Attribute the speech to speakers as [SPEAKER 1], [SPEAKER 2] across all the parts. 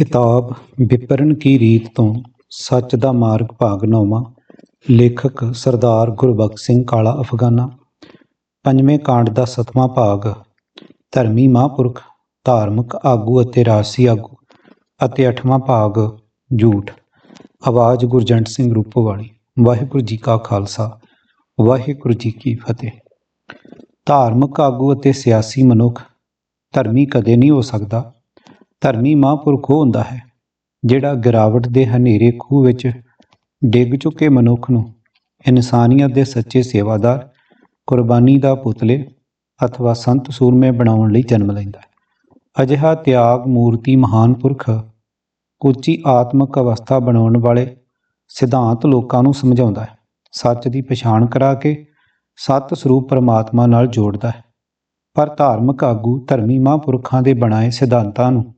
[SPEAKER 1] ਕਿਤਾਬ ਵਿਪਰਨ ਕੀ ਰੀਤ ਤੋਂ ਸੱਚ ਦਾ ਮਾਰਗ ਭਾਗ ਨੌਵਾਂ, ਲੇਖਕ ਸਰਦਾਰ ਗੁਰਬਖਸ਼ ਸਿੰਘ ਕਾਲਾ ਅਫਗਾਨਾ, ਪੰਜਵੇਂ ਕਾਂਡ ਦਾ ਸਤਵਾਂ ਭਾਗ, ਧਰਮੀ ਮਹਾਂਪੁਰਖ, ਧਾਰਮਿਕ ਆਗੂ ਅਤੇ ਰਾਜਸੀ ਆਗੂ ਅਤੇ ਅੱਠਵਾਂ ਭਾਗ, ਝੂਠ। ਆਵਾਜ਼ ਗੁਰਜੰਟ ਸਿੰਘ ਰੂਪੋਵਾਲੀ। ਵਾਹਿਗੁਰੂ ਜੀ ਕਾ ਖਾਲਸਾ, ਵਾਹਿਗੁਰੂ ਜੀ ਕੀ ਫਤਿਹ। ਧਾਰਮਿਕ ਆਗੂ ਅਤੇ ਸਿਆਸੀ ਮਨੁੱਖ, ਧਰਮੀ ਕਦੇ ਨਹੀਂ ਹੋ ਸਕਦਾ ਧਰਮੀ ਮਹਾਂਪੁਰਖ ਉਹ ਹੁੰਦਾ ਹੈ ਜਿਹੜਾ ਗਿਰਾਵਟ ਦੇ ਹਨੇਰੇ ਖੂਹ ਵਿੱਚ ਡਿੱਗ ਚੁੱਕੇ ਮਨੁੱਖ ਨੂੰ ਇਨਸਾਨੀਅਤ ਦੇ ਸੱਚੇ ਸੇਵਾਦਾਰ, ਕੁਰਬਾਨੀ ਦਾ ਪੁਤਲੇ ਅਥਵਾ ਸੰਤ ਸੂਰਮੇ ਬਣਾਉਣ ਲਈ ਜਨਮ ਲੈਂਦਾ ਹੈ। ਅਜਿਹਾ ਤਿਆਗ ਮੂਰਤੀ ਮਹਾਨ ਪੁਰਖ ਉੱਚੀ ਆਤਮਿਕ ਅਵਸਥਾ ਬਣਾਉਣ ਵਾਲੇ ਸਿਧਾਂਤ ਲੋਕਾਂ ਨੂੰ ਸਮਝਾਉਂਦਾ ਹੈ। ਸੱਚ ਦੀ ਪਛਾਣ ਕਰਾ ਕੇ ਸਤ ਸਰੂਪ ਪਰਮਾਤਮਾ ਨਾਲ ਜੋੜਦਾ ਹੈ। ਪਰ ਧਾਰਮਿਕ ਆਗੂ ਧਰਮੀ ਮਹਾਂਪੁਰਖਾਂ ਦੇ ਬਣਾਏ ਸਿਧਾਂਤਾਂ ਨੂੰ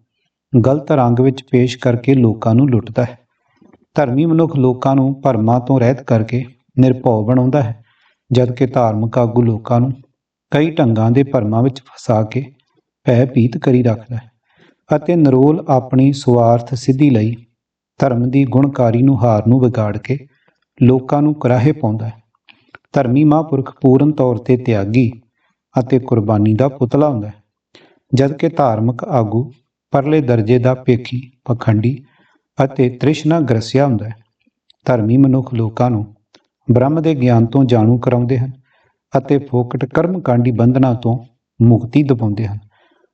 [SPEAKER 1] ਗਲਤ ਰੰਗ ਵਿੱਚ ਪੇਸ਼ ਕਰਕੇ ਲੋਕਾਂ ਨੂੰ ਲੁੱਟਦਾ ਹੈ। ਧਰਮੀ ਮਨੁੱਖ ਲੋਕਾਂ ਨੂੰ ਭਰਮਾਂ ਤੋਂ ਰਹਿਤ ਕਰਕੇ ਨਿਰਭਉ ਬਣਾਉਂਦਾ ਹੈ, ਜਦਕਿ ਧਾਰਮਿਕ ਆਗੂ ਲੋਕਾਂ ਨੂੰ ਕਈ ਢੰਗਾਂ ਦੇ ਭਰਮਾਂ ਵਿੱਚ ਫਸਾ ਕੇ ਭੈ ਭੀਤ ਕਰੀ ਰੱਖਦਾ ਹੈ ਅਤੇ ਨਰੋਲ ਆਪਣੀ ਸਵਾਰਥ ਸਿੱਧੀ ਲਈ ਧਰਮ ਦੀ ਗੁਣਕਾਰੀ ਨੂੰ ਹਾਰ ਨੂੰ ਵਿਗਾੜ ਕੇ ਲੋਕਾਂ ਨੂੰ ਕਰਾਹੇ ਪਾਉਂਦਾ ਹੈ। ਧਰਮੀ ਮਹਾਂਪੁਰਖ ਪੂਰਨ ਤੌਰ ਤੇ ਤਿਆਗੀ ਅਤੇ ਕੁਰਬਾਨੀ ਦਾ ਪੁਤਲਾ ਹੁੰਦਾ ਹੈ, ਜਦਕਿ ਧਾਰਮਿਕ ਆਗੂ ਪਰਲੇ ਦਰਜੇ ਦਾ ਪੇਖੀ ਪਖੰਡੀ ਅਤੇ ਤ੍ਰਿਸ਼ਨਾ ਗ੍ਰਸਿਆ ਹੁੰਦਾ ਹੈ। ਧਰਮੀ ਮਨੁੱਖ ਲੋਕਾਂ ਨੂੰ ਬ੍ਰਹਮ ਦੇ ਗਿਆਨ ਤੋਂ ਜਾਣੂ ਕਰਾਉਂਦੇ ਹਨ ਅਤੇ ਫੋਕਟ ਕਰਮਕਾਂਡੀ ਬੰਧਨਾਂ ਤੋਂ ਮੁਕਤੀ ਦਿਵਾਉਂਦੇ ਹਨ।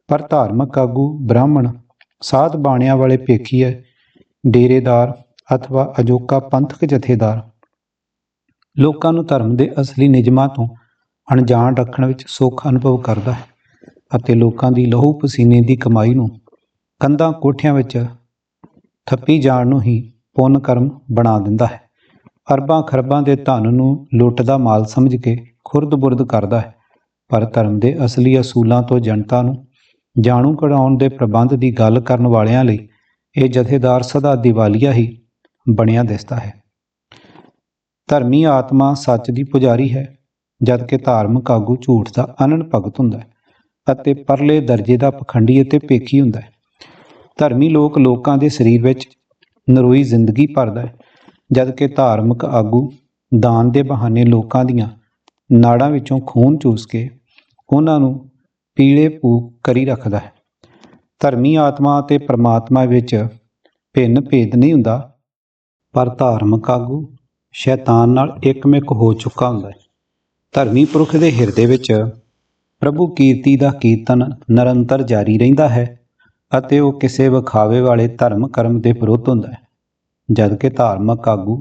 [SPEAKER 1] ਪਰ ਧਾਰਮਿਕ ਆਗੂ ਬ੍ਰਾਹਮਣ, ਸਾਧ ਬਾਣਿਆਂ ਵਾਲੇ ਪੇਖੀਏ ਡੇਰੇਦਾਰ ਅਥਵਾ ਅਜੋਕਾ ਪੰਥਕ ਜਥੇਦਾਰ। ਲੋਕਾਂ ਨੂੰ ਧਰਮ ਦੇ ਅਸਲੀ ਨਿਯਮਾਂ ਤੋਂ ਅਣਜਾਣ ਰੱਖਣ ਵਿੱਚ ਸੁੱਖ ਅਨੁਭਵ ਕਰਦਾ ਹੈ ਅਤੇ ਲੋਕਾਂ ਦੀ ਲਹੂ ਪਸੀਨੇ ਦੀ ਕਮਾਈ ਨੂੰ ਕੰਧਾਂ ਕੋਠਿਆਂ ਵਿੱਚ ਥੱਪੀ ਜਾਣ ਨੂੰ ਹੀ ਪੁੰਨ ਕਰਮ ਬਣਾ ਦਿੰਦਾ ਹੈ। ਅਰਬਾਂ ਖਰਬਾਂ ਦੇ ਧਨ ਨੂੰ ਲੁੱਟ ਦਾ ਮਾਲ ਸਮਝ ਕੇ ਖੁਰਦ-ਬੁਰਦ ਕਰਦਾ ਹੈ। ਪਰ ਧਰਮ ਦੇ ਅਸਲੀ ਅਸੂਲਾਂ ਤੋਂ ਜਨਤਾ ਨੂੰ ਜਾਣੂ ਕਰਾਉਣ ਦੇ ਪ੍ਰਬੰਧ ਦੀ ਗੱਲ ਕਰਨ ਵਾਲਿਆਂ ਲਈ ਇਹ ਜਥੇਦਾਰ ਸਦਾ ਦੀਵਾਲੀਆ ਹੀ ਬਣਿਆ ਦਿਸਦਾ ਹੈ। ਧਰਮੀ ਆਤਮਾ ਸੱਚ ਦੀ ਪੁਜਾਰੀ ਹੈ ਜਦਕਿ ਧਾਰਮਿਕ ਆਗੂ ਝੂਠ ਦਾ ਅਨਨ ਭਗਤ ਹੁੰਦਾ ਹੈ ਅਤੇ ਪਰਲੇ ਦਰਜੇ ਦਾ ਪਖੰਡੀ ਅਤੇ ਪੇਖੀ ਹੁੰਦਾ ਹੈ। ਧਰਮੀ ਲੋਕ ਲੋਕਾਂ ਦੇ ਸਰੀਰ ਵਿੱਚ ਨਰੋਈ ਜ਼ਿੰਦਗੀ ਭਰਦਾ ਹੈ। ਜਦਕਿ ਧਾਰਮਿਕ ਆਗੂ ਦਾਨ ਦੇ ਬਹਾਨੇ ਲੋਕਾਂ ਦੀਆਂ ਨਾੜਾਂ ਵਿੱਚੋਂ ਖੂਨ ਚੂਸ ਕੇ ਉਹਨਾਂ ਨੂੰ ਪੀਲੇ ਪੂਕ ਕਰੀ ਰੱਖਦਾ ਹੈ। ਧਰਮੀ ਆਤਮਾ ਅਤੇ ਪਰਮਾਤਮਾ ਵਿੱਚ ਭਿੰਨ ਭੇਦ ਨਹੀਂ ਹੁੰਦਾ, ਪਰ ਧਾਰਮਿਕ ਆਗੂ ਸ਼ੈਤਾਨ ਨਾਲ ਇੱਕਮਿਕ ਹੋ ਚੁੱਕਾ ਹੁੰਦਾ ਹੈ। ਧਰਮੀ ਪੁਰਖ ਦੇ ਹਿਰਦੇ ਵਿੱਚ ਪ੍ਰਭੂ ਕੀਰਤੀ ਦਾ ਕੀਰਤਨ ਨਿਰੰਤਰ ਜਾਰੀ ਰਹਿੰਦਾ ਹੈ। ਅਤੇ ਉਹ ਕਿਸੇ ਵਿਖਾਵੇ ਵਾਲੇ ਧਰਮ ਕਰਮ ਦੇ ਵਿਰੁੱਧ ਹੁੰਦਾ ਹੈ, ਜਦਕਿ ਧਾਰਮਿਕ ਆਗੂ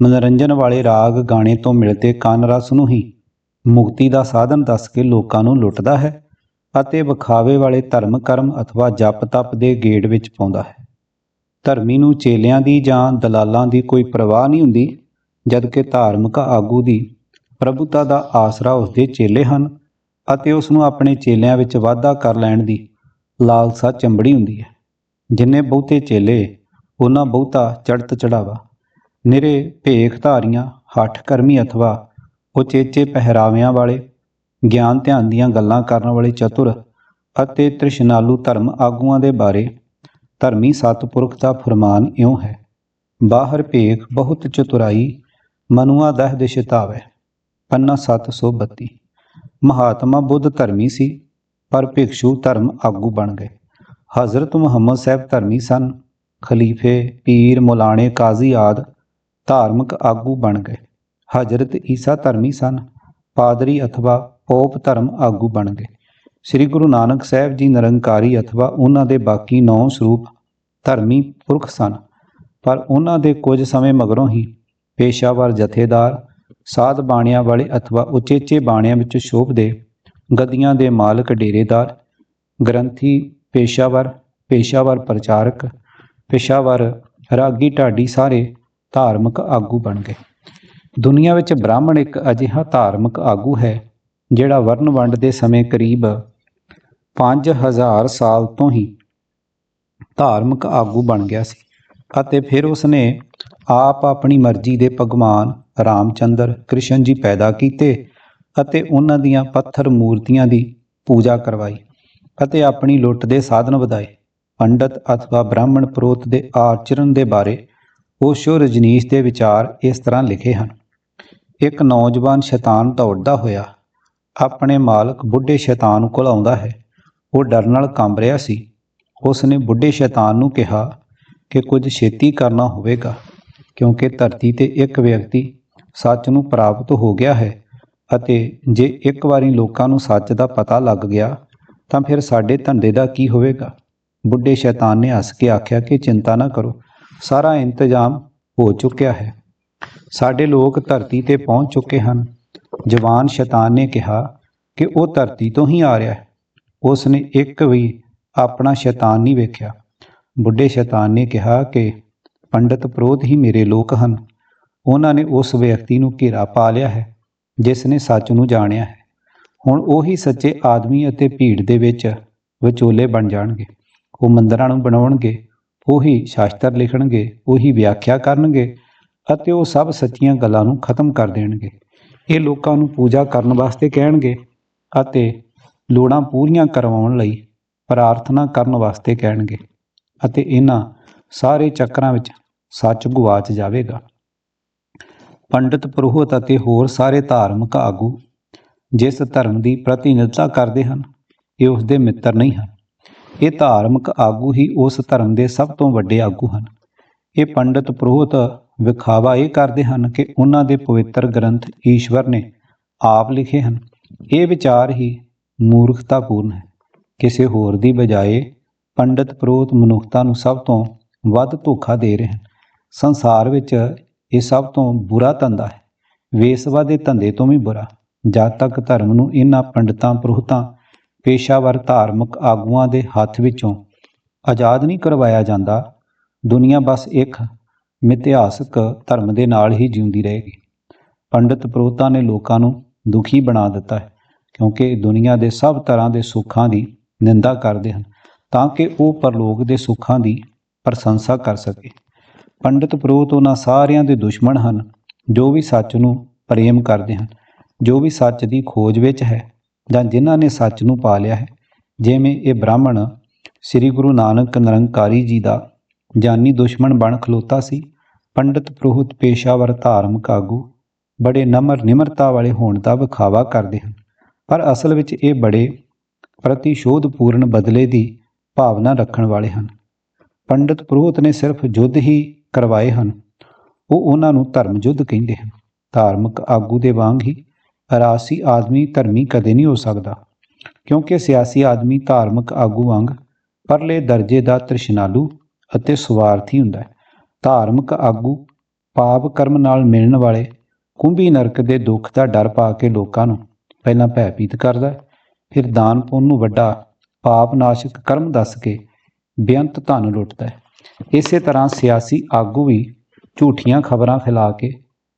[SPEAKER 1] ਮਨੋਰੰਜਨ ਵਾਲੇ ਰਾਗ ਗਾਣੇ ਤੋਂ ਮਿਲਦੇ ਕੰਨ ਰਸ ਨੂੰ ਹੀ ਮੁਕਤੀ ਦਾ ਸਾਧਨ ਦੱਸ ਕੇ ਲੋਕਾਂ ਨੂੰ ਲੁੱਟਦਾ ਹੈ ਅਤੇ ਵਿਖਾਵੇ ਵਾਲੇ ਧਰਮ ਕਰਮ ਅਥਵਾ ਜਪ ਤਪ ਦੇ ਗੇੜ ਵਿੱਚ ਪਾਉਂਦਾ ਹੈ। ਧਰਮੀ ਨੂੰ ਚੇਲਿਆਂ ਦੀ ਜਾਂ ਦਲਾਲਾਂ ਦੀ ਕੋਈ ਪਰਵਾਹ ਨਹੀਂ ਹੁੰਦੀ, ਜਦਕਿ ਧਾਰਮਿਕ ਆਗੂ ਦੀ ਪ੍ਰਭੂਤਾ ਦਾ ਆਸਰਾ ਉਸਦੇ ਚੇਲੇ ਹਨ ਅਤੇ ਉਸ ਨੂੰ ਆਪਣੇ ਚੇਲਿਆਂ ਵਿੱਚ ਵਾਧਾ ਕਰ ਲੈਣ ਦੀ ਲਾਲਸਾ ਚੰਬੜੀ ਹੁੰਦੀ ਹੈ। ਜਿੰਨੇ ਬਹੁਤੇ ਚੇਲੇ, ਉਹਨਾਂ ਬਹੁਤਾ ਚੜਤ ਚੜਾਵਾ ਨਿਰੇ ਭੇਖ ਧਾਰੀਆਂ, ਹੱਠ ਕਰਮੀ ਅਥਵਾ ਉਚੇਚੇ ਪਹਿਰਾਵਿਆਂ ਵਾਲੇ, ਗਿਆਨ ਧਿਆਨ ਦੀਆਂ ਗੱਲਾਂ ਕਰਨ ਵਾਲੇ ਚਤੁਰ ਅਤੇ ਤ੍ਰਿਸ਼ਨਾਲੂ ਧਰਮ ਆਗੂਆਂ ਦੇ ਬਾਰੇ, ਧਰਮੀ ਸਤਪੁਰਖ ਦਾ ਫਰਮਾਨ ਇਉਂ ਹੈ, ਬਾਹਰ ਭੇਖ ਬਹੁਤ ਚਤੁਰਾਈ, ਮਨੁਆ ਦਹ ਦਿਸ਼ਤਾਵੇ ਪੰਨਾ 732 ਮਹਾਤਮਾ ਬੁੱਧ ਧਰਮੀ ਸੀ ਪਰ ਭਿਕਸ਼ੂ ਧਰਮ ਆਗੂ ਬਣ ਗਏ। ਹਜ਼ਰਤ ਮੁਹੰਮਦ ਸਾਹਿਬ ਧਰਮੀ ਸਨ। ਖਲੀਫੇ, ਪੀਰ, ਮੁਲਾਣੇ, ਕਾਜ਼ੀ ਆਦ ਧਾਰਮਿਕ ਆਗੂ ਬਣ ਗਏ। ਹਜ਼ਰਤ ਈਸਾ ਧਰਮੀ ਸਨ। ਪਾਦਰੀ ਅਥਵਾ ਪੋਪ ਧਰਮ ਆਗੂ ਬਣ ਗਏ। ਸ੍ਰੀ ਗੁਰੂ ਨਾਨਕ ਸਾਹਿਬ ਜੀ ਨਿਰੰਕਾਰੀ ਅਥਵਾ ਉਹਨਾਂ ਦੇ ਬਾਕੀ ਨੌ ਸਰੂਪ ਧਰਮੀ ਪੁਰਖ ਸਨ। ਪਰ ਉਹਨਾਂ ਦੇ ਕੁਝ ਸਮੇਂ ਮਗਰੋਂ ਹੀ ਪੇਸ਼ਾਵਰ ਜਥੇਦਾਰ, ਸਾਧ ਬਾਣਿਆਂ ਵਾਲੇ ਅਥਵਾ ਉਚੇਚੇ ਬਾਣਿਆਂ ਵਿੱਚ ਸ਼ੋਭਦੇ ਗਦੀਆਂ ਦੇ ਮਾਲਕ ਡੇਰੇਦਾਰ, ਗ੍ਰੰਥੀ, ਪੇਸ਼ਾਵਰ ਪੇਸ਼ਾਵਰ ਪ੍ਰਚਾਰਕ, ਪੇਸ਼ਾਵਰ ਰਾਗੀ ਢਾਡੀ ਸਾਰੇ ਧਾਰਮਿਕ ਆਗੂ ਬਣ ਗਏ। ਦੁਨੀਆ ਵਿੱਚ ਬ੍ਰਾਹਮਣ ਇੱਕ ਅਜਿਹਾ ਧਾਰਮਿਕ ਆਗੂ ਹੈ, ਜਿਹੜਾ ਵਰਨ ਵੰਡ ਦੇ ਸਮੇਂ ਕਰੀਬ 5000 ਸਾਲ ਤੋਂ ਹੀ ਧਾਰਮਿਕ ਆਗੂ ਬਣ ਗਿਆ ਸੀ ਅਤੇ ਫਿਰ ਉਸਨੇ ਆਪ ਆਪਣੀ ਮਰਜ਼ੀ ਦੇ ਭਗਵਾਨ ਰਾਮਚੰਦਰ ਕ੍ਰਿਸ਼ਨ ਜੀ ਪੈਦਾ ਕੀਤੇ ਅਤੇ ਉਹਨਾਂ ਦੀਆਂ ਪੱਥਰ ਮੂਰਤੀਆਂ ਦੀ ਪੂਜਾ ਕਰਵਾਈ ਅਤੇ ਆਪਣੀ ਲੁੱਟ ਦੇ ਸਾਧਨ ਵਧਾਏ। ਪੰਡਤ ਅਥਵਾ ਬ੍ਰਾਹਮਣ ਪ੍ਰੋਤ ਦੇ ਆਚਰਣ ਦੇ ਬਾਰੇ ਓਸ਼ੋ ਰਜਨੀਸ਼ ਦੇ ਵਿਚਾਰ ਇਸ ਤਰ੍ਹਾਂ ਲਿਖੇ ਹਨ। ਇੱਕ ਨੌਜਵਾਨ ਸ਼ੈਤਾਨ ਦੌੜਦਾ ਹੋਇਆ ਆਪਣੇ ਮਾਲਕ ਬੁੱਢੇ ਸ਼ੈਤਾਨ ਕੋਲ ਆਉਂਦਾ ਹੈ। ਉਹ ਡਰ ਨਾਲ ਕੰਬ ਰਿਹਾ ਸੀ। ਉਸ ਨੇ ਬੁੱਢੇ ਸ਼ੈਤਾਨ ਨੂੰ ਕਿਹਾ ਕਿ ਕੁਝ ਛੇਤੀ ਕਰਨਾ ਹੋਵੇਗਾ, ਕਿਉਂਕਿ ਧਰਤੀ ਤੇ ਇੱਕ ਵਿਅਕਤੀ ਸੱਚ ਨੂੰ ਪ੍ਰਾਪਤ ਹੋ ਗਿਆ ਹੈ। ਅਤੇ ਜੇ ਇੱਕ ਵਾਰੀ ਲੋਕਾਂ ਨੂੰ ਸੱਚ ਦਾ ਪਤਾ ਲੱਗ ਗਿਆ, ਤਾਂ ਫਿਰ ਸਾਡੇ ਧੰਦੇ ਦਾ ਕੀ ਹੋਵੇਗਾ? ਬੁੱਢੇ ਸ਼ੈਤਾਨ ਨੇ ਹੱਸ ਕੇ ਆਖਿਆ ਕਿ ਚਿੰਤਾ ਨਾ ਕਰੋ, ਸਾਰਾ ਇੰਤਜ਼ਾਮ ਹੋ ਚੁੱਕਿਆ ਹੈ। ਸਾਡੇ ਲੋਕ ਧਰਤੀ ਤੇ ਪਹੁੰਚ ਚੁੱਕੇ ਹਨ। ਜਵਾਨ ਸ਼ੈਤਾਨ ਨੇ ਕਿਹਾ ਕਿ ਉਹ ਧਰਤੀ ਤੋਂ ਹੀ ਆ ਰਿਹਾ ਹੈ। ਉਸ ਨੇ ਇੱਕ ਵੀ ਆਪਣਾ ਸ਼ੈਤਾਨ ਨਹੀਂ ਵੇਖਿਆ। ਬੁੱਢੇ ਸ਼ੈਤਾਨ ਨੇ ਕਿਹਾ ਕਿ ਪੰਡਤ ਪ੍ਰੋਧ ਹੀ ਮੇਰੇ ਲੋਕ ਹਨ। ਉਹਨਾਂ ਨੇ ਉਸ ਵਿਅਕਤੀ ਨੂੰ ਘੇਰਾ ਪਾ ਲਿਆ ਹੈ। ਜਿਸ ਨੇ ਸੱਚ ਨੂੰ ਜਾਣਿਆ ਹੈ। ਹੁਣ ਉਹੀ ਸੱਚੇ ਆਦਮੀ ਅਤੇ ਭੀੜ ਦੇ ਵਿੱਚ ਵਿਚੋਲੇ ਬਣ ਜਾਣਗੇ। ਉਹ ਮੰਦਰਾਂ ਨੂੰ ਬਣਾਉਣਗੇ, ਉਹੀ ਸ਼ਾਸਤਰ ਲਿਖਣਗੇ, ਉਹੀ ਵਿਆਖਿਆ ਕਰਨਗੇ ਅਤੇ ਉਹ ਸਭ ਸੱਚੀਆਂ ਗੱਲਾਂ ਨੂੰ ਖਤਮ ਕਰ ਦੇਣਗੇ। ਇਹ ਲੋਕਾਂ ਨੂੰ ਪੂਜਾ ਕਰਨ ਵਾਸਤੇ ਕਹਿਣਗੇ ਅਤੇ ਲੋੜਾਂ ਪੂਰੀਆਂ ਕਰਵਾਉਣ ਲਈ ਪ੍ਰਾਰਥਨਾ ਕਰਨ ਵਾਸਤੇ ਕਹਿਣਗੇ ਅਤੇ ਇਹਨਾਂ ਸਾਰੇ ਚੱਕਰਾਂ ਵਿੱਚ ਸੱਚ ਗੁਆਚ ਜਾਵੇਗਾ। ਪੰਡਿਤ ਪੁਰੋਹਿਤ ਅਤੇ ਹੋਰ ਸਾਰੇ ਧਾਰਮਿਕ ਆਗੂ ਜਿਸ ਧਰਮ ਦੀ ਪ੍ਰਤੀਨਿਧਤਾ ਕਰਦੇ ਹਨ, ਇਹ ਉਸ ਦੇ ਮਿੱਤਰ ਨਹੀਂ ਹਨ। ਇਹ ਧਾਰਮਿਕ ਆਗੂ ਹੀ ਉਸ ਧਰਮ ਦੇ ਸਭ ਤੋਂ ਵੱਡੇ ਆਗੂ ਹਨ। ਇਹ ਪੰਡਿਤ ਪੁਰੋਹਿਤ ਵਿਖਾਵਾ ਇਹ ਕਰਦੇ ਹਨ ਕਿ ਉਹਨਾਂ ਦੇ ਪਵਿੱਤਰ ਗ੍ਰੰਥ ਈਸ਼ਵਰ ਨੇ ਆਪ ਲਿਖੇ ਹਨ। ਇਹ ਵਿਚਾਰ ਹੀ ਮੂਰਖਤਾਪੂਰਨ ਹੈ। ਕਿਸੇ ਹੋਰ ਦੀ ਬਜਾਏ ਪੰਡਿਤ ਪੁਰੋਹਿਤ ਮਨੁੱਖਤਾ ਨੂੰ ਸਭ ਤੋਂ ਵੱਧ ਧੋਖਾ ਦੇ ਰਹੇ ਹਨ। ਸੰਸਾਰ ਵਿੱਚ ਇਹ ਸਭ ਤੋਂ ਬੁਰਾ ਧੰਦਾ ਹੈ। ਵੇਸਵਾ ਦੇ ਧੰਦੇ ਤੋਂ ਵੀ ਬੁਰਾ। ਜਦ ਤੱਕ ਧਰਮ ਨੂੰ ਇਹਨਾਂ ਪੰਡਤਾਂ, ਪ੍ਰੋਹਤਾਂ, ਪੇਸ਼ਾਵਰ ਧਾਰਮਿਕ ਆਗੂਆਂ ਦੇ ਹੱਥ ਵਿੱਚੋਂ ਆਜ਼ਾਦ ਨਹੀਂ ਕਰਵਾਇਆ ਜਾਂਦਾ, ਦੁਨੀਆ ਬਸ ਇੱਕ ਮਿਥਿਹਾਸਕ ਧਰਮ ਦੇ ਨਾਲ ਹੀ ਜਿਉਂਦੀ ਰਹੇਗੀ। ਪੰਡਿਤ ਪ੍ਰੋਹਤਾਂ ਨੇ ਲੋਕਾਂ ਨੂੰ ਦੁਖੀ ਬਣਾ ਦਿੱਤਾ ਹੈ, ਕਿਉਂਕਿ ਦੁਨੀਆ ਦੇ ਸਭ ਤਰ੍ਹਾਂ ਦੇ ਸੁੱਖਾਂ ਦੀ ਨਿੰਦਾ ਕਰਦੇ ਹਨ, ਤਾਂ ਕਿ ਉਹ ਪਰਲੋਕ ਦੇ ਸੁੱਖਾਂ ਦੀ ਪ੍ਰਸ਼ੰਸਾ ਕਰ ਸਕੇ। ਪੰਡਿਤ ਪੁਰੋਹਿਤ ਉਹਨਾਂ ਸਾਰਿਆਂ ਦੇ ਦੁਸ਼ਮਣ ਹਨ, ਜੋ ਵੀ ਸੱਚ ਨੂੰ ਪ੍ਰੇਮ ਕਰਦੇ ਹਨ, ਜੋ ਵੀ ਸੱਚ ਦੀ ਖੋਜ ਵਿੱਚ ਹੈ, ਜਾਂ ਜਿਨ੍ਹਾਂ ਨੇ ਸੱਚ ਨੂੰ ਪਾ ਲਿਆ ਹੈ, ਜਿਵੇਂ ਇਹ ਬ੍ਰਾਹਮਣ ਸ੍ਰੀ ਗੁਰੂ ਨਾਨਕ ਨਿਰੰਕਾਰੀ ਜੀ ਦਾ ਜਾਨੀ ਦੁਸ਼ਮਣ ਬਣ ਖਲੋਤਾ ਸੀ, ਪੰਡਿਤ ਪ੍ਰੋਹਤ ਪੇਸ਼ਾਵਰ ਧਾਰਮਿਕ ਆਗੂ ਬੜੇ ਨਮਰ ਨਿਮਰਤਾ ਵਾਲੇ ਹੋਣ ਦਾ ਵਿਖਾਵਾ ਕਰਦੇ ਹਨ, ਪਰ ਅਸਲ ਵਿੱਚ ਇਹ ਬੜੇ ਪ੍ਰਤੀਸ਼ੋਧਪੂਰਨ ਬਦਲੇ ਦੀ ਭਾਵਨਾ ਰੱਖਣ ਵਾਲੇ ਹਨ। ਪੰਡਿਤ ਪ੍ਰੋਹਤ ਨੇ ਸਿਰਫ ਯੁੱਧ ਹੀ ਕਰਵਾਏ ਹਨ। ਉਹ ਉਹਨਾਂ ਨੂੰ ਧਰਮ ਯੁੱਧ ਕਹਿੰਦੇ ਹਨ। ਧਾਰਮਿਕ ਆਗੂ ਦੇ ਵਾਂਗ ਹੀ ਰਾਸੀ ਆਦਮੀ ਧਰਮੀ ਕਦੇ ਨਹੀਂ ਹੋ ਸਕਦਾ ਕਿਉਂਕਿ ਸਿਆਸੀ ਆਦਮੀ ਧਾਰਮਿਕ ਆਗੂ ਵਾਂਗ ਪਰਲੇ ਦਰਜੇ ਦਾ ਤ੍ਰਿਸ਼ਨਾਲੂ ਅਤੇ ਸਵਾਰਥੀ ਹੁੰਦਾ ਹੈ। ਧਾਰਮਿਕ ਆਗੂ ਪਾਪ ਕਰਮ ਨਾਲ ਮਿਲਣ ਵਾਲੇ ਕੁੰਭੀ ਨਰਕ ਦੇ ਦੁੱਖ ਦਾ ਡਰ ਪਾ ਕੇ ਲੋਕਾਂ ਨੂੰ ਪਹਿਲਾਂ ਭੈਭੀਤ ਕਰਦਾ ਹੈ, ਫਿਰ ਦਾਨ ਪੁੰਨ ਨੂੰ ਵੱਡਾ ਪਾਪ ਨਾਸ਼ਕ ਕਰਮ ਦੱਸ ਕੇ ਬੇਅੰਤ ਧਨ ਲੁੱਟਦਾ ਹੈ। ਇਸੇ ਤਰ੍ਹਾਂ ਸਿਆਸੀ ਆਗੂ ਵੀ ਝੂਠੀਆਂ ਖਬਰਾਂ ਫੈਲਾ ਕੇ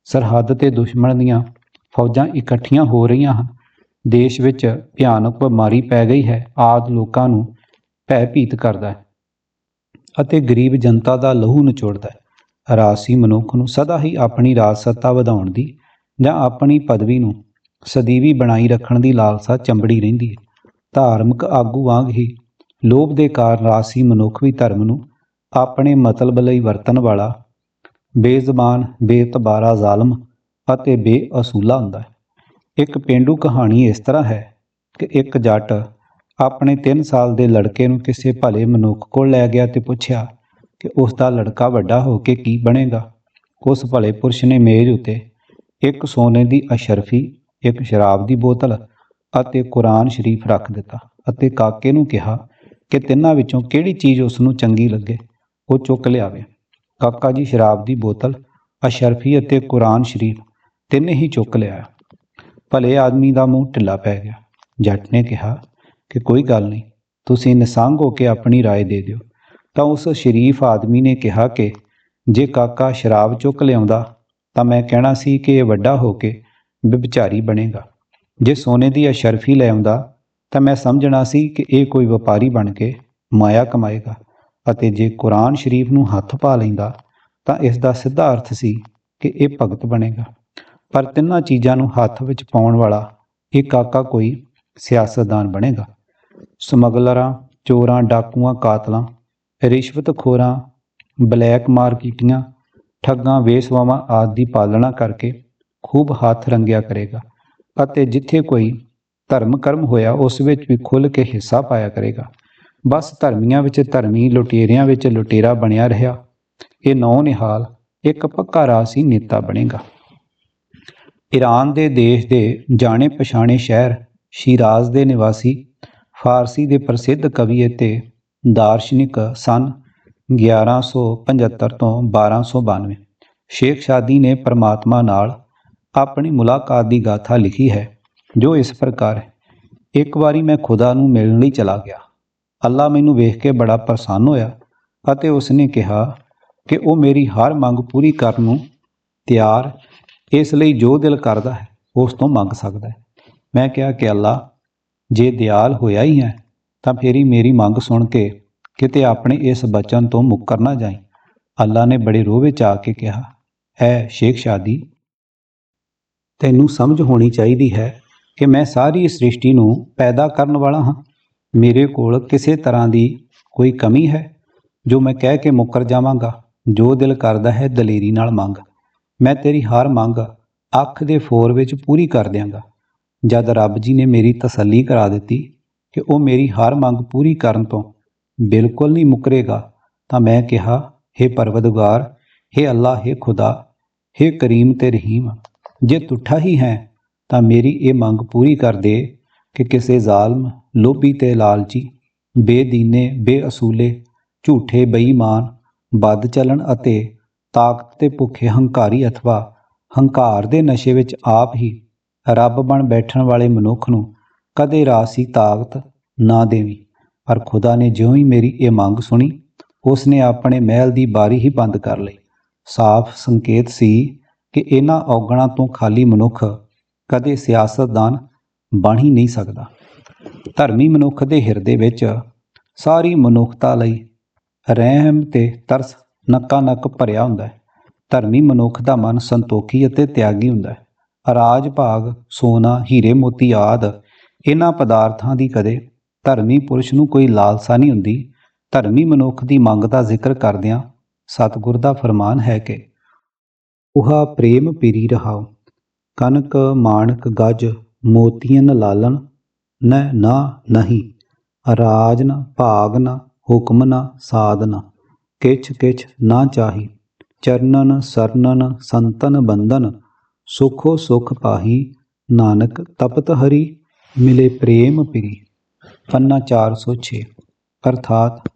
[SPEAKER 1] ਸਰਹੱਦ ਤੇ ਦੁਸ਼ਮਣ ਦੀਆਂ ਫੌਜਾਂ ਇਕੱਠੀਆਂ ਹੋ ਰਹੀਆਂ ਹਨ। ਦੇਸ਼ ਵਿੱਚ ਭਿਆਨਕ ਬਿਮਾਰੀ ਪੈ ਗਈ ਹੈ, ਆਦ ਲੋਕਾਂ ਨੂੰ ਭੈਭੀਤ ਕਰਦਾ ਹੈ ਅਤੇ ਗਰੀਬ ਜਨਤਾ ਦਾ ਲਹੂ ਨਿਚੋੜਦਾ ਹੈ। ਰਾਸੀ ਮਨੁੱਖ ਨੂੰ ਸਦਾ ਹੀ ਆਪਣੀ ਰਾਜ ਸੱਤਾ ਵਧਾਉਣ ਦੀ ਜਾਂ ਆਪਣੀ ਪਦਵੀ ਨੂੰ ਸਦੀਵੀ ਬਣਾਈ ਰੱਖਣ ਦੀ ਲਾਲਸਾ ਚੰਬੜੀ ਰਹਿੰਦੀ ਹੈ। ਧਾਰਮਿਕ ਆਗੂ ਵਾਂਗ ਹੀ ਲੋਭ ਦੇ ਕਾਰਨ ਰਾਸੀ ਮਨੁੱਖ ਵੀ ਧਰਮ ਨੂੰ ਆਪਣੇ ਮਤਲਬ ਲਈ ਵਰਤਣ ਵਾਲਾ ਬੇਜ਼ਬਾਨ, ਬੇਤਬਾਰਾ ਜ਼ਾਲਮ ਅਤੇ ਬੇਅਸੂਲਾ ਹੁੰਦਾ ਹੈ। ਇੱਕ ਪੇਂਡੂ ਕਹਾਣੀ ਇਸ ਤਰ੍ਹਾਂ ਹੈ ਕਿ ਇੱਕ ਜੱਟ ਆਪਣੇ 3 ਸਾਲ ਦੇ ਲੜਕੇ ਨੂੰ ਕਿਸੇ ਭਲੇ ਮਨੁੱਖ ਕੋਲ ਲੈ ਗਿਆ ਤੇ ਪੁੱਛਿਆ ਕਿ ਉਸ ਦਾ ਲੜਕਾ ਵੱਡਾ ਹੋ ਕੇ ਕੀ ਬਣੇਗਾ। ਉਸ ਭਲੇ ਪੁਰਸ਼ ਨੇ ਮੇਜ਼ ਉਤੇ ਇੱਕ ਸੋਨੇ ਦੀ ਅਸ਼ਰਫੀ, ਇੱਕ ਸ਼ਰਾਬ ਦੀ ਬੋਤਲ ਅਤੇ ਕੁਰਾਨ ਸ਼ਰੀਫ ਰੱਖ ਦਿੱਤਾ ਅਤੇ ਕਾਕੇ ਨੂੰ ਕਿਹਾ ਕਿ ਤਿੰਨਾਂ ਵਿੱਚੋਂ ਕਿਹੜੀ ਚੀਜ਼ ਉਸ ਨੂੰ ਚੰਗੀ ਲੱਗੇ। ਉਹ ਚੁੱਕ ਲਿਆਵੇ ਕਾਕਾ ਜੀ ਸ਼ਰਾਬ ਦੀ ਬੋਤਲ ਅਸ਼ਰਫੀ ਅਤੇ ਕੁਰਾਨ ਸ਼ਰੀਫ ਤਿੰਨੇ ਹੀ ਚੁੱਕ ਲਿਆ ਭਲੇ ਆਦਮੀ ਦਾ ਮੂੰਹ ਢਿੱਲਾ ਪੈ ਗਿਆ ਜੱਟ ਨੇ ਕਿਹਾ ਕਿ ਕੋਈ ਗੱਲ ਨਹੀਂ ਤੁਸੀਂ ਨਿਸੰਗ ਹੋ ਕੇ ਆਪਣੀ رائے ਦੇ ਦਿਓ ਤਾਂ ਉਸ ਸ਼ਰੀਫ ਆਦਮੀ ਨੇ ਕਿਹਾ ਕਿ ਜੇ ਕਾਕਾ ਸ਼ਰਾਬ ਚੁੱਕ ਲਿਆਉਂਦਾ ਤਾਂ ਮੈਂ ਕਹਿਣਾ ਸੀ ਕਿ ਇਹ ਵੱਡਾ ਹੋ ਕੇ ਵਿਭਚਾਰੀ ਬਣੇਗਾ ਜੇ ਸੋਨੇ ਦੀ ਅਸ਼ਰਫੀ ਲੈ ਆਉਂਦਾ ਤਾਂ ਮੈਂ ਸਮਝਣਾ ਸੀ ਕਿ ਇਹ ਕੋਈ ਵਪਾਰੀ ਬਣ ਕੇ ਮਾਇਆ ਕਮਾਏਗਾ ਅਤੇ ਜੇ ਕੁਰਾਨ ਸ਼ਰੀਫ ਨੂੰ ਹੱਥ ਪਾ ਲੈਂਦਾ, ਤਾਂ ਇਸ ਦਾ ਸਿੱਧਾ ਅਰਥ ਸੀ ਕਿ ਇਹ ਭਗਤ ਬਣੇਗਾ। ਪਰ ਤਿੰਨਾਂ ਚੀਜ਼ਾਂ ਨੂੰ ਹੱਥ ਵਿੱਚ ਪਾਉਣ ਵਾਲਾ ਇਹ ਕਾਕਾ ਕੋਈ ਸਿਆਸਤਦਾਨ ਬਣੇਗਾ। ਸਮਗਲਰਾਂ, ਚੋਰਾਂ, ਡਾਕੂਆਂ, ਕਾਤਲਾਂ, ਰਿਸ਼ਵਤਖੋਰਾਂ, ਬਲੈਕ ਮਾਰਕੀਟੀਆਂ, ਠੱਗਾਂ, ਵੇਸਵਾਵਾਂ ਆਦਿ ਦੀ ਪਾਲਣਾ ਕਰਕੇ ਖੂਬ ਹੱਥ ਰੰਗਿਆ ਕਰੇਗਾ ਅਤੇ ਜਿੱਥੇ ਕੋਈ ਧਰਮ ਕਰਮ ਹੋਇਆ, ਉਸ ਵਿੱਚ ਵੀ ਖੁੱਲ੍ਹ ਕੇ ਹਿੱਸਾ ਪਾਇਆ ਕਰੇਗਾ। ਬਸ ਧਰਮੀਆਂ ਵਿੱਚ ਧਰਮੀ ਲੁਟੇਰਿਆਂ ਵਿੱਚ ਲੁਟੇਰਾ ਬਣਿਆ ਰਿਹਾ। ਇਹ ਨੌ ਨਿਹਾਲ, ਇੱਕ ਪੱਕਾ ਰਾਸੀ ਨੇਤਾ ਬਣੇਗਾ। ਈਰਾਨ ਦੇ ਦੇਸ਼ ਦੇ ਜਾਣੇ ਪਛਾਣੇ ਸ਼ਹਿਰ ਸ਼ੀਰਾਜ਼ ਦੇ ਨਿਵਾਸੀ, ਫਾਰਸੀ ਦੇ ਪ੍ਰਸਿੱਧ ਕਵੀ ਅਤੇ ਦਾਰਸ਼ਨਿਕ ਸਨ 1175 ਤੋਂ 1292 ਸ਼ੇਖ ਸ਼ਾਦੀ ਨੇ ਪਰਮਾਤਮਾ ਨਾਲ ਆਪਣੀ ਮੁਲਾਕਾਤ ਦੀ ਗਾਥਾ ਲਿਖੀ ਹੈ, ਜੋ ਇਸ ਪ੍ਰਕਾਰ ਹੈ, ਇੱਕ ਵਾਰੀ ਮੈਂ ਖੁਦਾ ਨੂੰ ਮਿਲਣ ਲਈ ਚਲਾ ਗਿਆ। ਅੱਲਾ ਮੈਨੂੰ ਵੇਖ ਕੇ ਬੜਾ ਪ੍ਰਸੰਨ ਹੋਇਆ ਅਤੇ ਉਸਨੇ ਕਿਹਾ ਕਿ ਉਹ ਮੇਰੀ ਹਰ ਮੰਗ ਪੂਰੀ ਕਰਨ ਨੂੰ ਤਿਆਰ, ਇਸ ਲਈ ਜੋ ਦਿਲ ਕਰਦਾ ਹੈ, ਉਸ ਤੋਂ ਮੰਗ ਸਕਦਾ ਹੈ। ਮੈਂ ਕਿਹਾ ਕਿ ਅੱਲਾ, ਜੇ ਦਿਆਲ ਹੋਇਆ ਹੀ ਹੈ, ਤਾਂ ਫੇਰੀ ਮੇਰੀ ਮੰਗ ਸੁਣ ਕੇ ਕਿਤੇ ਆਪਣੇ ਇਸ ਬਚਨ ਤੋਂ ਮੁੱਕਰ ਨਾ ਜਾਈ। ਅੱਲਾ ਨੇ ਬੜੇ ਰੋਹ ਵਿੱਚ ਆ ਕੇ ਕਿਹਾ ਹੈ ਸ਼ੇਖ ਸ਼ਾਦੀ, ਤੈਨੂੰ ਸਮਝ ਹੋਣੀ ਚਾਹੀਦੀ ਹੈ ਕਿ ਮੈਂ ਸਾਰੀ ਸ੍ਰਿਸ਼ਟੀ ਨੂੰ ਪੈਦਾ ਕਰਨ ਵਾਲਾ ਹਾਂ। ਮੇਰੇ ਕੋਲ ਕਿਸੇ ਤਰ੍ਹਾਂ ਦੀ ਕੋਈ ਕਮੀ ਹੈ ਜੋ ਮੈਂ ਕਹਿ ਕੇ ਮੁੱਕਰ ਜਾਵਾਂਗਾ ਜੋ ਦਿਲ ਕਰਦਾ ਹੈ ਦਲੇਰੀ ਨਾਲ ਮੰਗ ਮੈਂ ਤੇਰੀ ਹਰ ਮੰਗ ਅੱਖ ਦੇ ਫੋਰ ਵਿੱਚ ਪੂਰੀ ਕਰ ਦਿਆਂਗਾ ਜਦ ਰੱਬ ਜੀ ਨੇ ਮੇਰੀ ਤਸੱਲੀ ਕਰਾ ਦਿੱਤੀ ਕਿ ਉਹ ਮੇਰੀ ਹਰ ਮੰਗ ਪੂਰੀ ਕਰਨ ਤੋਂ ਬਿਲਕੁਲ ਨਹੀਂ ਮੁਕਰੇਗਾ ਤਾਂ ਮੈਂ ਕਿਹਾ हे ਪਰਵਦਗਾਰ हे ਅੱਲਾ हे ਖੁਦਾ हे ਕਰੀਮ ਤੇ ਰਹੀਮ ਜੇ ਤੁਠਾ ਹੀ ਹੈ ਤਾਂ ਮੇਰੀ ਇਹ ਮੰਗ ਪੂਰੀ ਕਰ ਦੇ ਕਿ ਕਿਸੇ ਜ਼ਾਲਮ, ਲੋਭੀ ਤੇ ਲਾਲਚੀ, ਬੇਦੀਨੇ, ਬੇਅਸੂਲੇ, ਝੂਠੇ, ਬੇਈਮਾਨ ਬਦ ਚੱਲਣ ਅਤੇ ਤਾਕਤ ਤੇ ਭੁੱਖੇ ਹੰਕਾਰੀ ਅਥਵਾ ਹੰਕਾਰ ਦੇ ਨਸ਼ੇ ਵਿੱਚ ਆਪ ਹੀ ਰੱਬ ਬਣ ਬੈਠਣ ਵਾਲੇ ਮਨੁੱਖ ਨੂੰ ਕਦੇ ਰਾਸੀ ਤਾਕਤ ਨਾ ਦੇਵੀਂ। ਪਰ ਖੁਦਾ ਨੇ ਜਿਉਂ ਹੀ ਮੇਰੀ ਇਹ ਮੰਗ ਸੁਣੀ, ਉਸ ਨੇ ਆਪਣੇ ਮਹਿਲ ਦੀ ਬਾਰੀ ਹੀ ਬੰਦ ਕਰ ਲਈ। ਸਾਫ਼ ਸੰਕੇਤ ਸੀ ਕਿ ਇਹਨਾਂ ਔਗਣਾਂ ਤੋਂ ਖਾਲੀ ਮਨੁੱਖ ਕਦੇ ਸਿਆਸਤਦਾਨ ਬਣ ਹੀ ਨਹੀਂ ਸਕਦਾ। ਧਰਮੀ ਮਨੁੱਖ ਦੇ ਹਿਰਦੇ ਵਿੱਚ ਸਾਰੀ ਮਨੁੱਖਤਾ ਲਈ ਰਹਿਮ ਤੇ ਤਰਸ ਨੱਕਾ ਨੱਕ ਭਰਿਆ ਹੁੰਦਾ ਹੈ। ਧਰਮੀ ਮਨੁੱਖ ਦਾ ਮਨ ਸੰਤੋਖੀ ਅਤੇ ਤਿਆਗੀ ਹੁੰਦਾ ਹੈ। ਰਾਜ ਭਾਗ, ਸੋਨਾ, ਹੀਰੇ, ਮੋਤੀ ਆਦ ਇਹਨਾਂ ਪਦਾਰਥਾਂ ਦੀ ਕਦੇ ਧਰਮੀ ਪੁਰਸ਼ ਨੂੰ ਕੋਈ ਲਾਲਸਾ ਨਹੀਂ ਹੁੰਦੀ। ਧਰਮੀ ਮਨੁੱਖ ਦੀ ਮੰਗ ਦਾ ਜ਼ਿਕਰ ਕਰਦਿਆਂ ਸਤਿਗੁਰ ਦਾ ਫਰਮਾਨ ਹੈ ਕਿ ਉਹਾ ਪ੍ਰੇਮ ਪੀਰੀ ਰਹਾਉ ਕਨਕ ਮਾਣਕ, ਗਜ ਮੋਤੀਆਂ ਲਾਲਨ ਨ ਨਾ ਨਹੀਂ। ਰਾਜ ਨ, ਭਾਗ ਨ, ਹੁਕਮ ਨ, ਸਾਧ ਨ। ਕਿਛ ਕਿਛ ਨਾ ਚਾਹੀ, ਚਰਨਨ ਸਰਨਨ, ਸੰਤਨ ਬੰਧਨ। ਸੁਖੋ ਸੁਖ ਪਾਹੀ, ਨਾਨਕ ਤਪਤ ਹਰੀ, ਮਿਲੇ ਪ੍ਰੇਮ ਪਿਰੀ। ਪੰਨਾ 406 ਅਰਥਾਤ,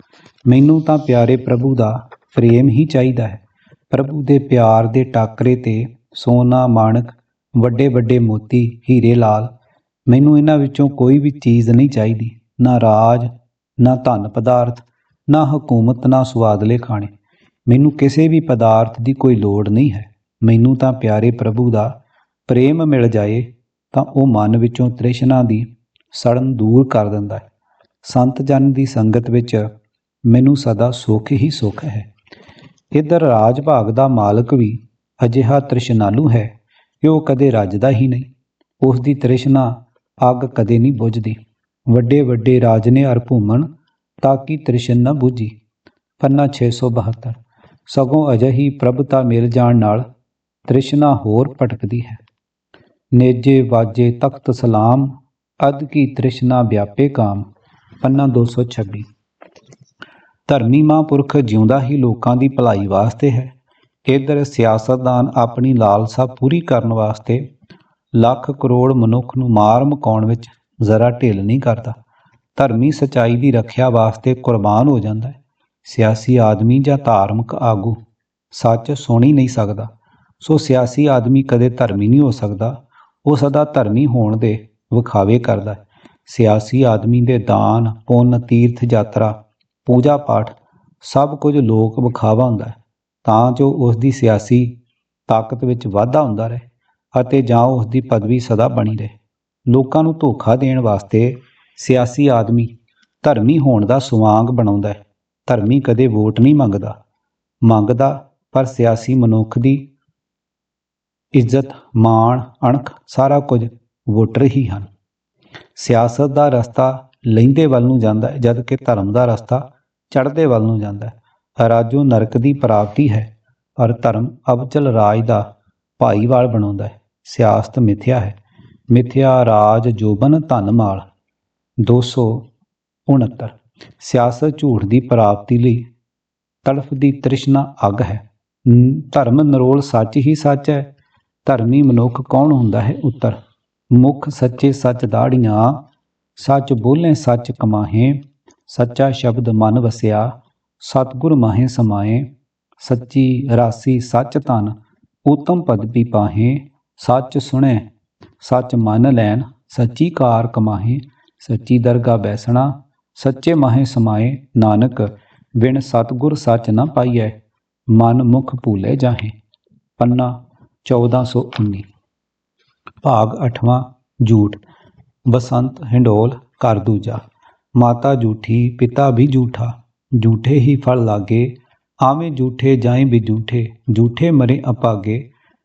[SPEAKER 1] ਮੈਨੂੰ ਤਾਂ ਪਿਆਰੇ ਪ੍ਰਭੂ ਦਾ ਪ੍ਰੇਮ ਹੀ ਚਾਹੀਦਾ ਹੈ। ਪ੍ਰਭੂ ਦੇ ਪਿਆਰ ਦੇ ਟਾਕਰੇ ਤੇ ਸੋਨਾ, ਮਾਣਕ ਵੱਡੇ ਵੱਡੇ ਮੋਤੀ, ਹੀਰੇ ਲਾਲ, ਮੈਨੂੰ ਇਹਨਾਂ ਵਿੱਚੋਂ ਕੋਈ ਵੀ ਚੀਜ਼ ਨਹੀਂ ਚਾਹੀਦੀ। ਨਾ ਰਾਜ, ਨਾ ਧਨ ਪਦਾਰਥ, ਨਾ ਹਕੂਮਤ, ਨਾ ਸਵਾਦਲੇ ਖਾਣੇ। ਮੈਨੂੰ ਕਿਸੇ ਵੀ ਪਦਾਰਥ ਦੀ ਕੋਈ ਲੋੜ ਨਹੀਂ ਹੈ। ਮੈਨੂੰ ਤਾਂ ਪਿਆਰੇ ਪ੍ਰਭੂ ਦਾ ਪ੍ਰੇਮ ਮਿਲ ਜਾਏ, ਤਾਂ ਉਹ ਮਨ ਵਿੱਚੋਂ ਤ੍ਰਿਸ਼ਨਾ ਦੀ ਸੜਨ ਦੂਰ ਕਰ ਦਿੰਦਾ ਹੈ। ਸੰਤ ਜਨ ਦੀ ਸੰਗਤ ਵਿੱਚ ਮੈਨੂੰ ਸਦਾ ਸੁੱਖ ਹੀ ਸੁੱਖ ਹੈ। ਇਧਰ ਰਾਜ ਭਾਗ ਦਾ ਮਾਲਕ ਵੀ ਅਜਿਹਾ ਤ੍ਰਿਸ਼ਨਾਲੂ ਹੈ। ਕਿ ਉਹ ਕਦੇ ਰੱਜਦਾ ਹੀ ਨਹੀਂ। ਉਸ ਦੀ ਤ੍ਰਿਸ਼ਨਾ ਅੱਗ ਕਦੇ ਨਹੀਂ ਬੁਝਦੀ। ਵੱਡੇ ਵੱਡੇ ਰਾਜ ਨੇ ਅਰ ਭੂਮਣ ਤਾਂ ਕਿ ਤ੍ਰਿਸ਼ਨ ਨਾ ਬੁਝੀ। ਪੰਨਾ 672 ਸਗੋਂ ਅਜਹੀ ਪ੍ਰਭਤਾ ਮਿਲ ਜਾਣ ਨਾਲ ਤ੍ਰਿਸ਼ਨਾ ਹੋਰ ਭਟਕਦੀ ਹੈ। ਨੇਜੇ ਵਾਜੇ ਤਖਤ ਸਲਾਮ ਅਦ ਕੀ ਤ੍ਰਿਸ਼ਨਾ ਵਿਆਪੇ ਕਾਮ। ਪੰਨਾ 226 ਧਰਮੀ ਮਹਾਂਪੁਰਖ ਜਿਉਂਦਾ ਹੀ ਲੋਕਾਂ ਦੀ ਭਲਾਈ ਵਾਸਤੇ ਹੈ। ਇਧਰ ਸਿਆਸਤਦਾਨ ਆਪਣੀ ਲਾਲਸਾ ਪੂਰੀ ਕਰਨ ਵਾਸਤੇ ਲੱਖ ਕਰੋੜ ਮਨੁੱਖ ਨੂੰ ਮਾਰ ਮਕਾਉਣ ਵਿੱਚ ਜ਼ਰਾ ਢਿੱਲ ਨਹੀਂ ਕਰਦਾ। ਧਰਮੀ ਸਚਾਈ ਦੀ ਰੱਖਿਆ ਵਾਸਤੇ ਕੁਰਬਾਨ ਹੋ ਜਾਂਦਾ ਹੈ। ਸਿਆਸੀ ਆਦਮੀ ਜਾਂ ਧਾਰਮਿਕ ਆਗੂ ਸੱਚ ਸੁਣੀ ਨਹੀਂ ਸਕਦਾ। ਸੋ ਸਿਆਸੀ ਆਦਮੀ ਕਦੇ ਧਰਮੀ ਨਹੀਂ ਹੋ ਸਕਦਾ। ਉਹ ਸਦਾ ਧਰਮੀ ਹੋਣ ਦੇ ਵਿਖਾਵੇ ਕਰਦਾ ਹੈ। ਸਿਆਸੀ ਆਦਮੀ ਦੇ ਦਾਨ, ਪੁੰਨ, ਤੀਰਥ ਯਾਤਰਾ ਪੂਜਾ ਪਾਠ ਸਭ ਕੁਝ ਲੋਕ ਵਿਖਾਵਾ ਹੁੰਦਾ ਹੈ। ਤਾਂ ਜੋ ਉਸ ਦੀ ਸਿਆਸੀ ਤਾਕਤ ਵਿੱਚ ਵਾਧਾ ਹੁੰਦਾ ਰਹੇ ਅਤੇ ਜਾਂ ਉਸ ਦੀ ਪਦਵੀ ਸਦਾ ਬਣੀ ਰਹੇ। ਲੋਕਾਂ ਨੂੰ ਧੋਖਾ ਦੇਣ ਵਾਸਤੇ ਸਿਆਸੀ ਆਦਮੀ ਧਰਮੀ ਹੋਣ ਦਾ ਸੁਵਾਂਗ ਬਣਾਉਂਦਾ ਹੈ। ਧਰਮੀ ਕਦੇ ਵੋਟ ਨਹੀਂ ਮੰਗਦਾ। ਮੰਗਦਾ, ਪਰ ਸਿਆਸੀ ਮਨੁੱਖ ਦੀ ਇੱਜ਼ਤ, ਮਾਣ, ਅਣਖ ਸਾਰਾ ਕੁਝ ਵੋਟਰ ਹੀ ਹਨ। ਸਿਆਸਤ ਦਾ ਰਸਤਾ ਲੈਂਦੇ ਵੱਲ ਨੂੰ ਜਾਂਦਾ ਹੈ ਜਦ ਕਿ ਧਰਮ ਦਾ ਰਸਤਾ ਚੜ੍ਹਦੇ ਵੱਲ ਨੂੰ ਜਾਂਦਾ ਹੈ। ਰਾਜੋ ਨਰਕ ਦੀ ਪ੍ਰਾਪਤੀ ਹੈ, ਪਰ ਧਰਮ ਅਬਚਲ ਰਾਜ ਦਾ ਭਾਈਵਾਲ ਬਣਾਉਂਦਾ ਹੈ, ਸਿਆਸਤ ਮਿਥਿਆ ਹੈ। ਮਿਥਿਆ ਰਾਜ ਜੋਬਨ ਧਨ ਮਾਲ 269 ਸਿਆਸਤ ਝੂਠ ਦੀ ਪ੍ਰਾਪਤੀ ਲਈ ਤਲਫ ਦੀ ਤ੍ਰਿਸ਼ਨਾ ਅੱਗ ਹੈ। ਧਰਮ ਨਰੋਲ ਸੱਚ ਹੀ ਸੱਚ ਹੈ, ਧਰਮੀ ਮਨੁੱਖ ਕੌਣ ਹੁੰਦਾ ਹੈ ਉੱਤਰ? ਮੁਖ ਸੱਚੇ ਸੱਚ ਦਾੜੀਆਂ, ਸੱਚ ਬੋਲੇ ਸੱਚ ਕਮਾਹੇ, ਸੱਚਾ ਸ਼ਬਦ ਮਨ ਵਸਿਆ ਸਤਿਗੁਰ ਮਾਹੇ ਸਮਾਏ, ਸੱਚੀ ਰਾਸੀ ਸੱਚ ਧਨ ਉਤਮ ਪਦਵੀ ਪਾਹੇ, ਸੱਚ ਸੁਣੇ, ਸੱਚ ਮੰਨ ਲੈਣ, ਸੱਚੀ ਕਾਰ ਕਮਾਹੇ, ਸੱਚੀ ਦਰਗਾ ਬੈਸਣਾ, ਸੱਚੇ ਮਾਹੇ ਸਮਾਏ, ਨਾਨਕ, ਬਿਨ ਸਤਿਗੁਰ ਸੱਚ ਨਾ ਪਾਈਐ, ਮਨ ਮੁਖ ਭੂਲੇ ਜਾਹੇ। ਪੰਨਾ 1419 ਭਾਗ 8ਵਾਂ ਝੂਠ। ਬਸੰਤ ਹਿੰਡੋਲ ਘਰ ਦੂਜਾ। ਮਾਤਾ ਝੂਠੀ, ਪਿਤਾ ਵੀ ਝੂਠਾ। ਝੂਠੇ ਹੀ ਫਲ ਲਾਗੇ ਆਵੇਂ ਝੂਠੇ ਜਾਏ ਵੀ ਝੂਠੇ ਝੂਠੇ ਮਰੇ ਅਪਾਗੇ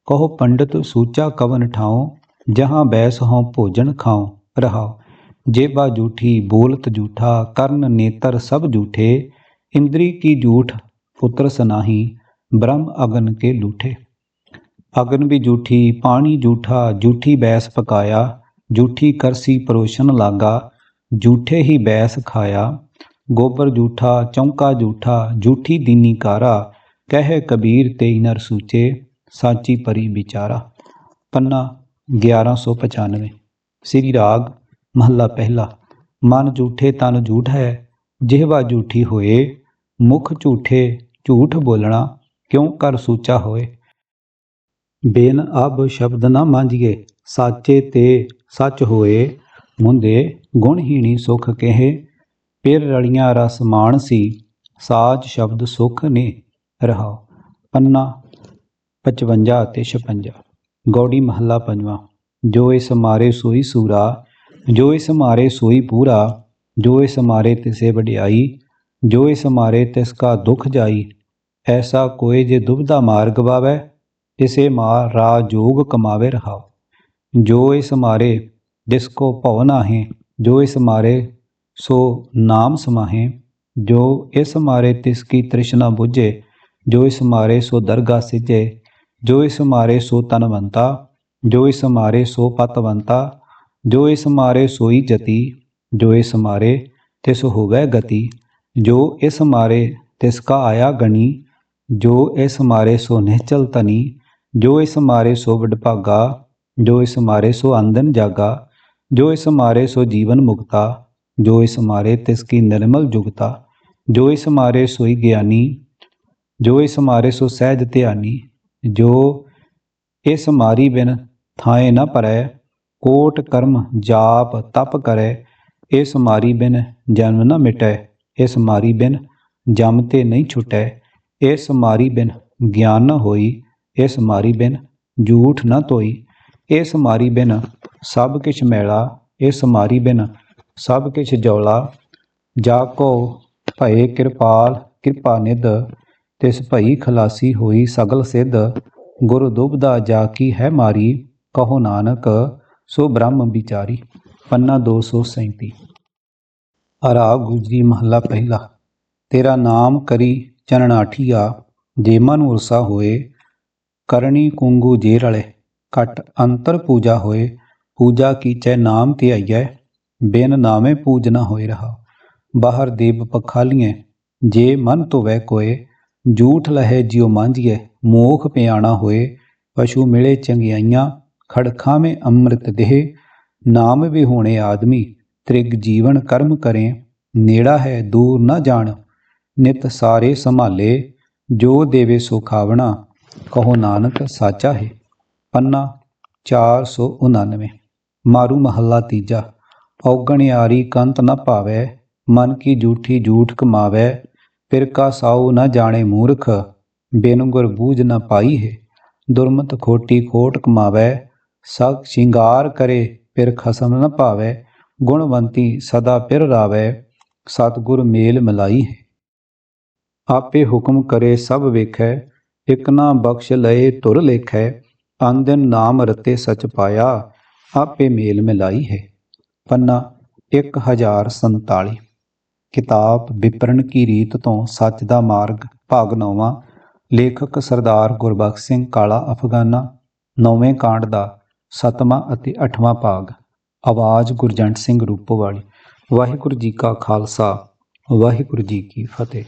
[SPEAKER 1] ਕਹੋ ਪੰਡਤ ਸੂਚਾ ਕਵਨ ਠਾਓ ਜਹਾਂ ਬੈਸ ਹੋਂ ਭੋਜਨ ਖਾਓ ਰਹਾਓ ਜੇਬਾ ਝੂਠੀ ਬੋਲਤ ਝੂਠਾ ਕਰਨ ਨੇਤਰ ਸਭ ਝੂਠੇ ਇੰਦਰੀ ਕੀ ਝੂਠ ਪੁੱਤਰ ਸਨਾਹੀ ਬ੍ਰਹਮ ਅਗਨ ਕੇ ਲੂਠੇ ਅਗਨ ਵੀ ਝੂਠੀ ਪਾਣੀ ਝੂਠਾ ਝੂਠੀ ਬੈਸ ਪਕਾਇਆ ਝੂਠੀ ਕਰਸੀ ਪਰੋਸ਼ਨ ਲਾਗਾ ਝੂਠੇ ਹੀ ਬੈਸ ਖਾਇਆ ਗੋਬਰ ਝੂਠਾ ਚੌਂਕਾ ਝੂਠਾ ਝੂਠੀ ਦੀਨੀ ਕਾਰਾ, ਕਹਿ ਕਬੀਰ ਤੇ ਨਰ ਸੂਚੇ, ਸਾਚੀ ਪਰੀ ਵਿਚਾਰਾ। ਪੰਨਾ 1195 ਸ੍ਰੀ ਰਾਗ, ਮਹੱਲਾ ਪਹਿਲਾ। ਮਨ ਝੂਠੇ ਤਨ ਝੂਠ ਹੈ, ਜਿਹਵਾ ਝੂਠੀ ਹੋਏ, ਮੁਖ ਝੂਠੇ, ਝੂਠ ਬੋਲਣਾ, ਕਿਉਂ ਕਰ ਸੂਚਾ ਹੋਏ? ਬੇਨ ਅਬ ਸ਼ਬਦ ਨਾ ਮਾਂਜੀਏ ਸਾਚੇ ਤੇ ਸੱਚ ਹੋਏ ਮੁੰਦੇ ਗੁਣਹੀਣੀ ਸੁਖ ਕਹੇ ਪਿਰ ਰਲੀਆਂ ਰਸ ਮਾਨ ਸੀ, ਸਾਜ ਸ਼ਬਦ ਸੁਖ ਨੇ ਰਹਾਓ ਪੰਨਾ 55 ਅਤੇ 56 ਗੌੜੀ ਮਹੱਲਾ ਪੰਜਵਾਂ। ਜੋ ਇਸ ਮਾਰੇ ਸੋਈ ਸੂਰਾ, ਜੋ ਇਸ ਮਾਰੇ ਸੋਈ ਪੂਰਾ, ਜੋ ਇਸ ਮਾਰੇ ਤਿਸੇ ਵਡਿਆਈ, ਜੋ ਇਸ ਮਾਰੇ ਤਿਸ ਕਾ ਦੁਖ ਜਾਈ, ਐਸਾ ਕੋਈ ਜੇ ਦੁਬਦਾ ਮਾਰ ਗਵਾਵੇ ਇਸੇ ਮਾਰ ਰਾ ਜੋਗ ਕਮਾਵੇ ਰਹਾਓ ਜੋ ਇਸ ਮਾਰੇ ਜਿਸ ਕੋ ਭਉ ਨਾਹੀਂ, ਜੋ ਇਸ ਮਾਰੇ ਸੋ ਨਾਮ ਸਮਾਹੇ ਜੋ ਇਸ ਮਾਰੇ ਤਿਸ ਕੀ ਤ੍ਰਿਸ਼ਨਾ 부ਝੇ ਜੋ ਇਸ ਮਾਰੇ ਸੋ ਦਰਗਾ ਸਿਜੇ ਜੋ ਇਸ ਮਾਰੇ ਸੋ ਤਨਵੰਤਾ ਜੋ ਇਸ ਮਾਰੇ ਸੋ ਪਤਵੰਤਾ ਜੋ ਇਸ ਮਾਰੇ ਸੋਈ ਜਤੀ ਜੋ ਇਸ ਮਾਰੇ ਤਿਸ ਹੋਵੇ ਗਤੀ ਜੋ ਇਸ ਮਾਰੇ ਤਿਸ ਕਾ ਆਇਆ ਗਣੀ ਜੋ ਇਸ ਮਾਰੇ ਸੋ ਨਿਹਚਲ ਤਨੀ ਜੋ ਇਸ ਮਾਰੇ ਸੋ ਵਡਭਾਗਾ ਜੋ ਇਸ ਮਾਰੇ ਸੋ ਅੰਦਨ ਜਾਗਾ ਜੋ ਇਸ ਮਾਰੇ ਸੋ ਜੀਵਨ ਮੁਕਤਾ ਜੋ ਇਸ ਮਾਰੇ ਤਿਸ ਕੀ ਨਿਰਮਲ ਜੁਗਤਾ, ਜੋ ਇਸ ਮਾਰੇ ਸੋਈ ਗਿਆਨੀ, ਜੋ ਇਸ ਮਾਰੇ ਸੋ ਸਹਿਜ ਧਿਆਨੀ, ਜੋ ਇਸ ਮਾਰੀ ਬਿਨ ਥਾਏ ਨ ਪਰੈ, ਕੋਟ ਕਰਮ ਜਾਪ ਤਪ ਕਰੈ, ਇਸ ਮਾਰੀ ਬਿਨ ਜਨਮ ਨ ਮਿਟੈ, ਇਸ ਮਾਰੀ ਬਿਨ ਜਮ ਤੇ ਨਹੀਂ ਛੁਟੈ, ਇਸ ਮਾਰੀ ਬਿਨ ਗਿਆਨ ਨ ਹੋਈ, ਇਸ ਮਾਰੀ ਬਿਨ ਝੂਠ ਨ ਤੋਈ ਇਸ ਮਾਰੀ ਬਿਨ ਸਭ ਕਿਛ ਮੈਲਾ, ਇਸ ਮਾਰੀ ਬਿਨ ਸਭ ਕਿਛ ਜੌਲਾ ਜਾ ਕੋ ਭਏ ਕਿਰਪਾਲ, ਕਿਰਪਾ ਨਿਧ, ਤਿਸ ਭਈ ਖਲਾਸੀ ਹੋਈ ਸਗਲ ਸਿੱਧ। ਗੁਰ ਦੁਬਦਾ ਜਾ ਕੀ ਹੈ ਮਾਰੀ, ਕਹੋ ਨਾਨਕ, ਸੋ ਬ੍ਰਹਮ ਵਿਚਾਰੀ। ਪੰਨਾ 237 ਅਰਾ ਗੁਜਰੀ ਮਹੱਲਾ ਪਹਿਲਾ। ਤੇਰਾ ਨਾਮ ਕਰੀ ਚਨਣਾਠੀਆ ਜੇ ਮਨ ਉਰਸਾ ਹੋਏ ਕਰਨੀ ਕੁੰਗੂ ਜੇ ਰਲੇ ਘਟ ਅੰਤਰ ਪੂਜਾ ਹੋਏ, ਪੂਜਾ ਕੀਚੈ ਨਾਮ ਧਿਆਈਐ ਬਿਨ ਨਾਮੇ ਪੂਜਨਾ ਹੋਏ ਰਹਾ। ਬਾਹਰ ਦੇਵ ਪਖਾਲੀਏ ਜੇ ਮਨ ਧੋਵੈ ਕੋਏ ਝੂਠ ਲਹੈ ਜਿਉ ਮਾਂਝੀਏ ਮੋਖ ਪਿਆਣਾ ਹੋਏ, ਪਸ਼ੂ ਮਿਲੇ ਚੰਗਿਆਈਆਂ ਖੜਖਾਂ ਮੇ ਅੰਮ੍ਰਿਤ ਦੇਹ, ਨਾਮ ਵੀ ਹੋਣੇ ਆਦਮੀ, ਤ੍ਰਿਗ ਜੀਵਨ ਕਰਮ ਕਰੇ, ਨੇੜਾ ਹੈ ਦੂਰ ਨਾ ਜਾਣ, ਨਿਤ ਸਾਰੇ ਸੰਭਾਲੇ, ਜੋ ਦੇਵੇ ਸੋ ਖਾਵਣਾ, ਕਹੋ ਨਾਨਕ ਸਾਚਾ ਹੈ। ਪੰਨਾ 499 ਮਾਰੂ ਮਹੱਲਾ ਤੀਜਾ। ਔਗਣਿਆਰੀ ਕੰਤ ਨ ਭਾਵੈ, ਮਨ ਕੀ ਝੂਠੀ ਝੂਠ ਕਮਾਵੈ, ਫਿਰ ਕਾ ਸਾਉ ਨ ਜਾਣੇ ਮੂਰਖ, ਬਿਨ ਗੁਰ ਬੂਝ ਨ ਪਾਈ ਹੈ। ਦੁਰਮਤ ਖੋਟੀ ਖੋਟ ਕਮਾਵੈ, ਸਗ ਸ਼ਿੰਗਾਰ ਕਰੇ ਫਿਰ ਖਸਮ ਨ ਭਾਵੈ, ਗੁਣਵੰਤੀ ਸਦਾ ਪਿਰ ਰਾਵੈ, ਸਤਿਗੁਰ ਮੇਲ ਮਿਲਾਈ ਹੈ। ਆਪੇ ਹੁਕਮ ਕਰੇ ਸਭ ਵੇਖੈ, ਇਕ ਨਾ ਬਖਸ਼ ਲਏ ਤੁਰ ਲੇਖੈ ਅੰਦਨ ਨਾਮ ਰਤੇ ਸਚ ਪਾਇਆ, ਆਪੇ ਮੇਲ ਮਿਲਾਈ ਹੈ। ਪੰਨਾ 1047 ਕਿਤਾਬ ਵਿਪਰਨ ਕੀ ਰੀਤ ਤੋਂ ਸੱਚ ਦਾ ਮਾਰਗ, ਭਾਗ ਨੌਵਾਂ। ਲੇਖਕ ਸਰਦਾਰ ਗੁਰਬਖਸ਼ ਸਿੰਘ ਕਾਲਾ ਅਫਗਾਨਾ, ਨੌਵੇਂ ਕਾਂਡ ਦਾ ਸੱਤਵਾਂ ਅਤੇ ਅੱਠਵਾਂ ਭਾਗ। ਆਵਾਜ਼ ਗੁਰਜੰਟ ਸਿੰਘ ਰੂਪੋਵਾਲੀ। ਵਾਹਿਗੁਰੂ ਜੀ ਕਾ ਖਾਲਸਾ, ਵਾਹਿਗੁਰੂ ਜੀ ਕੀ ਫਤਿਹ।